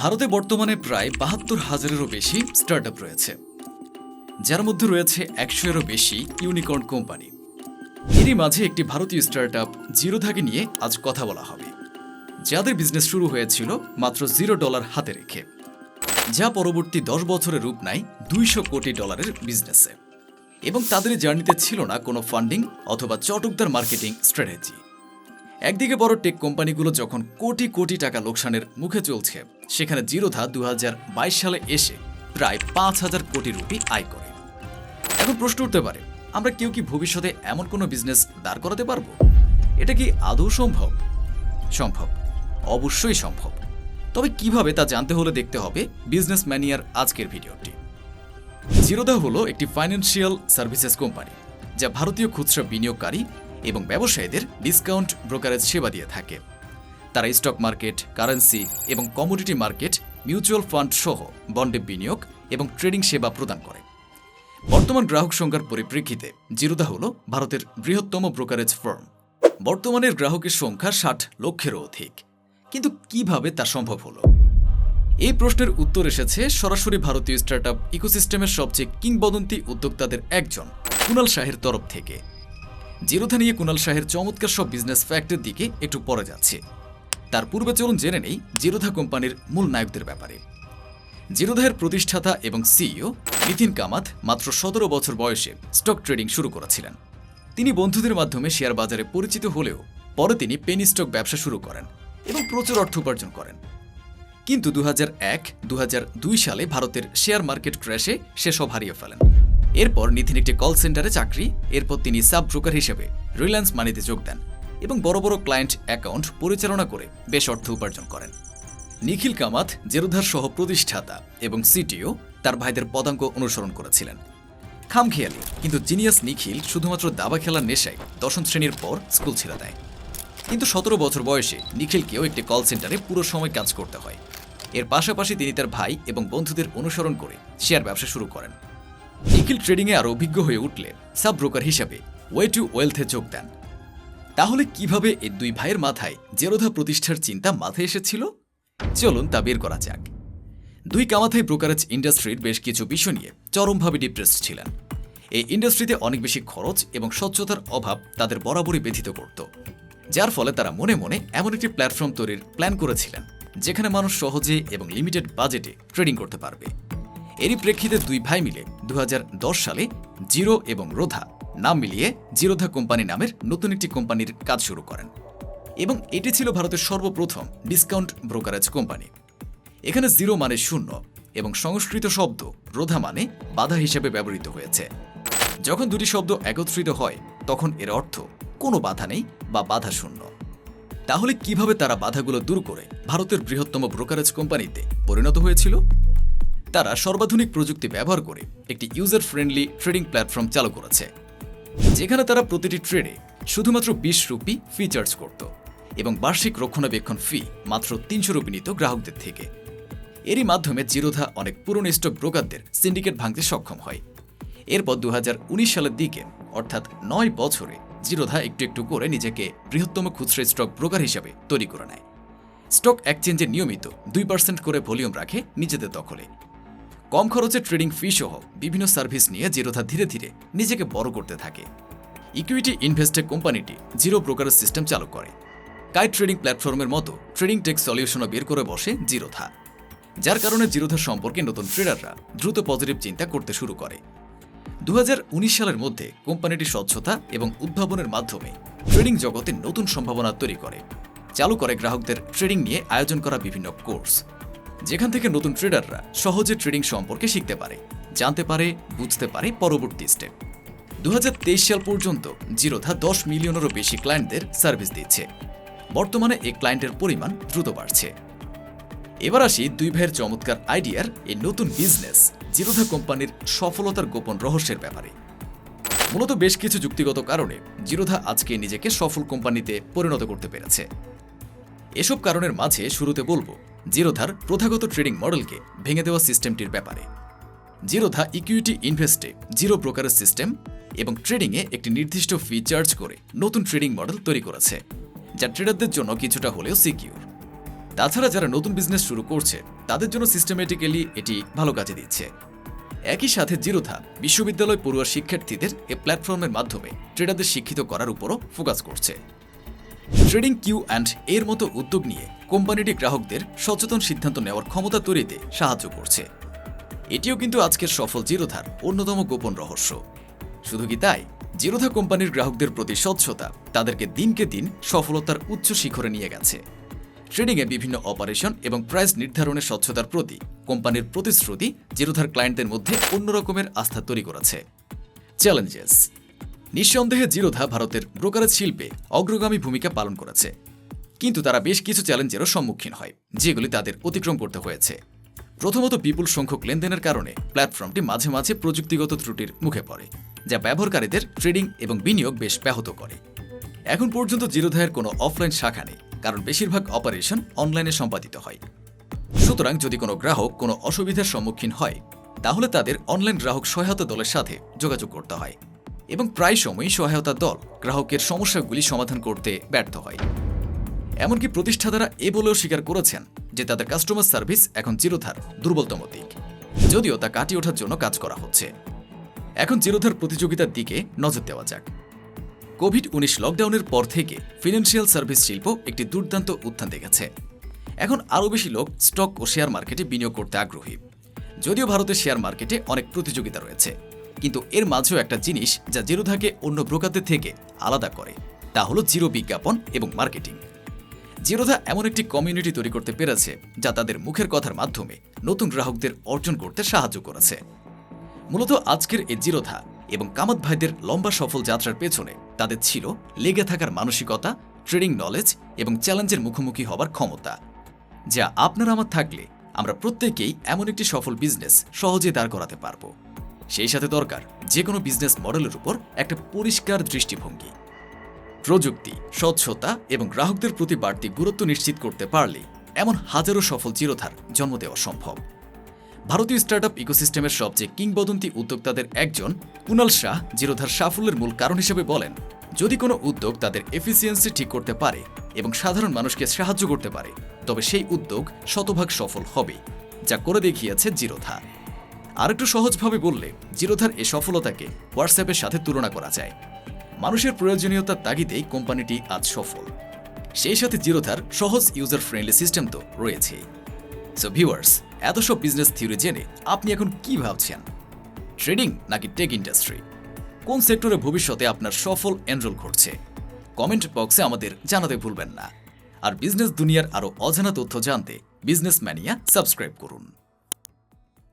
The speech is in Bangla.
ভারতে বর্তমানে প্রায় বাহাত্তর হাজারেরও বেশি স্টার্টআপ রয়েছে, যার মধ্যে রয়েছে একশো এরও বেশি ইউনিকর্ন কোম্পানি এরই মাঝে একটি ভারতীয় স্টার্টআপ জিরোধাকে নিয়ে আজ কথা বলা হবে, যাদের বিজনেস শুরু হয়েছিল মাত্র জিরো ডলার হাতে রেখে, যা পরবর্তী দশ বছরের রূপ নেয় দুইশো কোটি ডলারের বিজনেসে এবং তাদের জার্নিতে ছিল না কোনো ফান্ডিং অথবা চটকদার মার্কেটিং স্ট্র্যাটেজি একদিকে বড় টেক কোম্পানিগুলো যখন কোটি কোটি টাকা লোকসানের মুখে চলছে, সেখানে জিরোধা দু সালে এসে প্রায় পাঁচ হাজার কোটি রুপি আয় করে। এখন প্রশ্ন উঠতে পারে, আমরা কেউ কি ভবিষ্যতে এমন কোনো বিজনেস দাঁড় করাতে পারব? এটা কি আদৌ সম্ভব? সম্ভব, অবশ্যই সম্ভব। তবে কীভাবে তা জানতে হলে দেখতে হবে বিজনেস ম্যানিয়ার আজকের ভিডিওটি। জিরোদা হলো একটি ফাইন্যান্সিয়াল সার্ভিসেস কোম্পানি, যা ভারতীয় খুচরা বিনিয়োগকারী এবং ব্যবসায়ীদের ডিসকাউন্ট ব্রোকারেজ সেবা দিয়ে থাকে। তারা স্টক মার্কেট কারেন্সি এবং কমোডিটি মার্কেট মিউচুয়াল ফান্ড সহ বন্ডে বিনিয়োগ এবং ট্রেডিং সেবা প্রদান করে। বর্তমান গ্রাহক সংখ্যার পরিপ্রেক্ষিতে জিরোদা হল ভারতের বৃহত্তম ব্রোকারেজ ফার্ম বর্তমানের গ্রাহকের সংখ্যা ষাট লক্ষেরও অধিক। কিন্তু কীভাবে তা সম্ভব হলো? এই প্রশ্নের উত্তর এসেছে সরাসরি ভারতীয় স্টার্টআপ ইকোসিস্টেমের সবচেয়ে কিংবদন্তি উদ্যোক্তাদের একজন, কুনাল শাহের তরফ থেকে। জিরোধা নিয়ে কুনাল শাহের চমৎকার সব বিজনেস ফ্যাক্টের দিকে একটু পরে যাচ্ছে। তার পূর্বে চলুন জেনে নেই জিরোধা কোম্পানির মূল নায়কদের ব্যাপারে। জিরোধায়ের প্রতিষ্ঠাতা এবং সিইও নিতিন কামাত মাত্র সতেরো বছর বয়সে স্টক ট্রেডিং শুরু করেছিলেন। তিনি বন্ধুদের মাধ্যমে শেয়ার বাজারে পরিচিত হলেও পরে তিনি পেনি স্টক ব্যবসা শুরু করেন এবং প্রচুর অর্থ উপার্জন করেন। কিন্তু দু দু সালে ভারতের শেয়ার মার্কেট ক্র্যাশে সে সব হারিয়ে ফেলেন। এরপর নিথিন একটি কল সেন্টারে চাকরি, এরপর তিনি সাব ব্রোকার হিসেবে রিলায়েন্স মানিতে যোগ দেন এবং বড় বড় ক্লায়েন্ট অ্যাকাউন্ট পরিচালনা করে বেশ অর্থ উপার্জন করেন। নিখিল কামাত, জেরুধার সহ প্রতিষ্ঠাতা এবং সিটিও তার ভাইদের পদাঙ্ক অনুসরণ করেছিলেন। খামখেয়ালি, কিন্তু জিনিয়াস নিখিল শুধুমাত্র দাবা খেলার নেশায় দশম শ্রেণির পর স্কুল ছেড়ে দেয়। কিন্তু সতেরো বছর বয়সে নিখিলকেও একটি কল সেন্টারে পুরো সময় কাজ করতে হয়। এর পাশাপাশি তিনি তার ভাই এবং বন্ধুদের অনুসরণ করে শেয়ার ব্যবসা শুরু করেন। নিখিল ট্রেডিংয়ে আরও অভিজ্ঞ হয়ে উঠলে সাব ব্রোকার হিসাবে ওয়ে টু ওয়েলথে যোগ দেন। তাহলে কীভাবে এই দুই ভাইয়ের মাথায় জেরোধা প্রতিষ্ঠার চিন্তা মাথায় এসেছিল? চলুন তা বের করা যাক। দুই কামাথাই ব্রোকারেজ ইন্ডাস্ট্রির বেশ কিছু বিষয় নিয়ে চরমভাবে ডিপ্রেসড ছিলেন। এই ইন্ডাস্ট্রিতে অনেক বেশি খরচ এবং স্বচ্ছতার অভাব তাদের বরাবরই ব্যথিত করত, যার ফলে তারা মনে মনে এমন একটি প্ল্যাটফর্ম তৈরির প্ল্যান করেছিলেন, যেখানে মানুষ সহজে এবং লিমিটেড বাজেটে ট্রেডিং করতে পারবে। এরই প্রেক্ষিতে দুই ভাই মিলে দু হাজার দশ সালে জিরো এবং রোধা নাম মিলিয়ে জিরোধা কোম্পানি নামের নতুন একটি কোম্পানির কাজ শুরু করেন। এবং এটি ছিল ভারতের সর্বপ্রথম ডিসকাউন্ট ব্রোকারেজ কোম্পানি। এখানে জিরো মানে শূন্য এবং সংস্কৃত শব্দ রোধা মানে বাধা হিসেবে ব্যবহৃত হয়েছে। যখন দুটি শব্দ একত্রিত হয়, তখন এর অর্থ কোনো বাধা নেই বা বাধা শূন্য। তাহলে কীভাবে তারা বাধাগুলো দূর করে ভারতের বৃহত্তম ব্রোকারেজ কোম্পানিতে পরিণত হয়েছিল? তারা সর্বাধুনিক প্রযুক্তি ব্যবহার করে একটি ইউজার ফ্রেন্ডলি ট্রেডিং প্ল্যাটফর্ম চালু করেছে, যেখানে তারা প্রতিটি ট্রেডে শুধুমাত্র বিশ রুপি ফি চার্জ করত এবং বার্ষিক রক্ষণাবেক্ষণ ফি মাত্র তিনশো রুপি নিত গ্রাহকদের থেকে। এরই মাধ্যমে জিরোধা অনেক পুরনো স্টক ব্রোকারদের সিন্ডিকেট ভাঙতে সক্ষম হয়। এরপর দু হাজার উনিশ সালের দিকে, অর্থাৎ নয় বছরে জিরোধা একটু একটু করে নিজেকে বৃহত্তম খুচরা স্টক ব্রোকার হিসাবে তৈরি করে নেয়। স্টক এক্সচেঞ্জে নিয়মিত দুই পার্সেন্ট করে ভলিউম রাখে নিজেদের দখলে। কম খরচে ট্রেডিং ফি সহ বিভিন্ন সার্ভিস নিয়ে জিরোধা ধীরে ধীরে নিজেকে বড় করতে থাকে। ইকুইটি ইনভেস্টে কোম্পানিটি জিরো ব্রোকারেজ সিস্টেম চালু করে। কাই ট্রেডিং প্ল্যাটফর্মের মতো ট্রেডিং টেক সলিউশনও বের করে বসে জিরোধা। যার কারণে জিরোধা সম্পর্কে নতুন ট্রেডাররা দ্রুত পজিটিভ চিন্তা করতে শুরু করে। দু হাজার উনিশ সালের মধ্যে কোম্পানিটি স্বচ্ছতা এবং উদ্ভাবনের মাধ্যমে ট্রেডিং জগতে নতুন সম্ভাবনা তৈরি করে। চালু করে গ্রাহকদের ট্রেডিং নিয়ে আয়োজন করা বিভিন্ন কোর্স। যেখান থেকে নতুন ট্রেডাররা সহজে ট্রেডিং সম্পর্কে শিখতে পারে, জানতে পারে, বুঝতে পারে পরবর্তী স্টেপ দু হাজার তেইশ সাল পর্যন্ত জিরোধা দশ মিলিয়নেরও বেশি ক্লায়েন্টদের সার্ভিস দিচ্ছে। বর্তমানে এই ক্লায়েন্টের পরিমাণ দ্রুত বাড়ছে। এবার আসি দুই ভাইয়ের চমৎকার আইডিয়ার এই নতুন বিজনেস জিরোধা কোম্পানির সফলতার গোপন রহস্যের ব্যাপারে। মূলত বেশ কিছু যুক্তিগত কারণে জিরোধা আজকে নিজেকে সফল কোম্পানিতে পরিণত করতে পেরেছে। এসব কারণের মাঝে শুরুতে বলব জিরোধার প্রথাগত ট্রেডিং মডেলকে ভেঙে দেওয়া সিস্টেমটির ব্যাপারে। জিরোধা ইকুইটি ইনভেস্টে জিরো ব্রোকারেজ সিস্টেম এবং ট্রেডিংয়ে একটি নির্দিষ্ট ফি চার্জ করে নতুন ট্রেডিং মডেল তৈরি করেছে, যা ট্রেডারদের জন্য কিছুটা হলেও সিকিউর তাছাড়া যারা নতুন বিজনেস শুরু করছে, তাদের জন্য সিস্টেমেটিক্যালি এটি ভালো কাজে দিচ্ছে। একই সাথে জিরোধা বিশ্ববিদ্যালয় পড়ুয়া শিক্ষার্থীদের এ প্ল্যাটফর্মের মাধ্যমে ট্রেডারদের শিক্ষিত করার উপরও ফোকাস করছে। ট্রেডিং কিউ অ্যান্ড এর মতো উদ্যোগ নিয়ে কোম্পানিটি গ্রাহকদের সচেতন সিদ্ধান্ত নেওয়ার ক্ষমতা তৈরিতে সাহায্য করছে। এটিও কিন্তু আজকের সফল জিরোধার অন্যতম গোপন রহস্য। শুধু কি তাই? জিরোধা কোম্পানির গ্রাহকদের প্রতি স্বচ্ছতা তাদেরকে দিনকে দিন সফলতার উচ্চ শিখরে নিয়ে গেছে। ট্রেডিংয়ে বিভিন্ন অপারেশন এবং প্রাইস নির্ধারণের স্বচ্ছতার প্রতি কোম্পানির প্রতিশ্রুতি জিরোধার ক্লায়েন্টদের মধ্যে অন্য রকমের আস্থা তৈরি করেছে। চ্যালেঞ্জেস। নিঃসন্দেহে জিরোধা ভারতের ব্রোকারেজ শিল্পে অগ্রগামী ভূমিকা পালন করেছে। কিন্তু তারা বেশ কিছু চ্যালেঞ্জেরও সম্মুখীন হয়, যেগুলি তাদের অতিক্রম করতে হয়েছে। প্রথমত বিপুল সংখ্যক লেনদেনের কারণে প্ল্যাটফর্মটি মাঝে মাঝে প্রযুক্তিগত ত্রুটির মুখে পড়ে, যা ব্যবহারকারীদের ট্রেডিং এবং বিনিয়োগ বেশ ব্যাহত করে। এখন পর্যন্ত জিরোধায়ের কোনো অফলাইন শাখা নেই, কারণ বেশিরভাগ অপারেশন অনলাইনে সম্পাদিত হয়। সুতরাং যদি কোনো গ্রাহক কোনো অসুবিধার সম্মুখীন হয়, তাহলে তাদের অনলাইন গ্রাহক সহায়তা দলের সাথে যোগাযোগ করতে হয় এবং প্রায় সময়ই সহায়তা দল গ্রাহকের সমস্যাগুলি সমাধান করতে ব্যর্থ হয়। এমনকি প্রতিষ্ঠাতারা এ বলেও স্বীকার করেছেন যে তাদের কাস্টমার সার্ভিস এখন চিরধার, দুর্বলতম দিক। যদিও তা কাটিয়ে ওঠার জন্য কাজ করা হচ্ছে। এখন চিরধার প্রতিযোগিতার দিকে নজর দেওয়া যাক। কোভিড উনিশ লকডাউনের পর থেকে ফিনান্সিয়াল সার্ভিস শিল্প একটি দুর্দান্ত উত্থান দেখেছে। এখন আরও বেশি লোক স্টক ও শেয়ার মার্কেটে বিনিয়োগ করতে আগ্রহী। যদিও ভারতের শেয়ার মার্কেটে অনেক প্রতিযোগিতা রয়েছে, কিন্তু এর মাঝেও একটা জিনিস যা জিরোধাকে অন্য ব্রোকারদের থেকে আলাদা করে, তা হলো জিরো বিজ্ঞাপন এবং মার্কেটিং জিরোধা এমন একটি কমিউনিটি তৈরি করতে পেরেছে যা তাদের মুখের কথার মাধ্যমে নতুন গ্রাহকদের অর্জন করতে সাহায্য করেছে। মূলত আজকের এই জিরোধা এবং কামাত ভাইদের লম্বা সফল যাত্রার পেছনে তাদের ছিল লেগে থাকার মানসিকতা ট্রেডিং নলেজ এবং চ্যালেঞ্জের মুখোমুখি হবার ক্ষমতা, যা আপনার আমার থাকলে আমরা প্রত্যেকেই এমন একটি সফল বিজনেস সহজে দাঁড় করাতে পারব। সেই সাথে দরকার যে কোনো বিজনেস মডেলের উপর একটা পরিষ্কার দৃষ্টিভঙ্গি। প্রযুক্তি, স্বচ্ছতা এবং গ্রাহকদের প্রতি বাড়তি গুরুত্ব নিশ্চিত করতে পারলে এমন হাজারো সফল চিরধার জন্ম দেওয়া সম্ভব। ভারতীয় স্টার্টআপ ইকোসিস্টেমের সবচেয়ে কিংবদন্তি উদ্যোক্তাদের একজন কুনাল শাহ জিরোধার সাফল্যের মূল কারণ হিসেবে বলেন, যদি কোনো উদ্যোগ তাদের এফিসিয়েন্সি ঠিক করতে পারে এবং সাধারণ মানুষকে সাহায্য করতে পারে, তবে সেই উদ্যোগ শতভাগ সফল হবে, যা করে দেখিয়েছে জিরোধা আরেকটু সহজভাবে বললে জিরোধার এ সফলতাকে হোয়াটসঅ্যাপের সাথে তুলনা করা যায়। মানুষের প্রয়োজনীয়তার তাগিদেই কোম্পানিটি আজ সফল। সেই সাথে জিরোধার সহজ ইউজার ফ্রেন্ডলি সিস্টেম তো রয়েছেই সো ভিউয়ার্স এত সব বিজনেস থিওরি জেনে আপনি এখন কি ভাবছেন? ট্রেডিং নাকি টেক ইন্ডাস্ট্রি কোন সেক্টরে ভবিষ্যতে আপনার সফল এনরোল ঘটছে? কমেন্ট বক্সে আমাদের জানাতে ভুলবেন না। আর বিজনেস দুনিয়ার আরও অজানা তথ্য জানতে বিজনেস ম্যানিয়া সাবস্ক্রাইব করুন।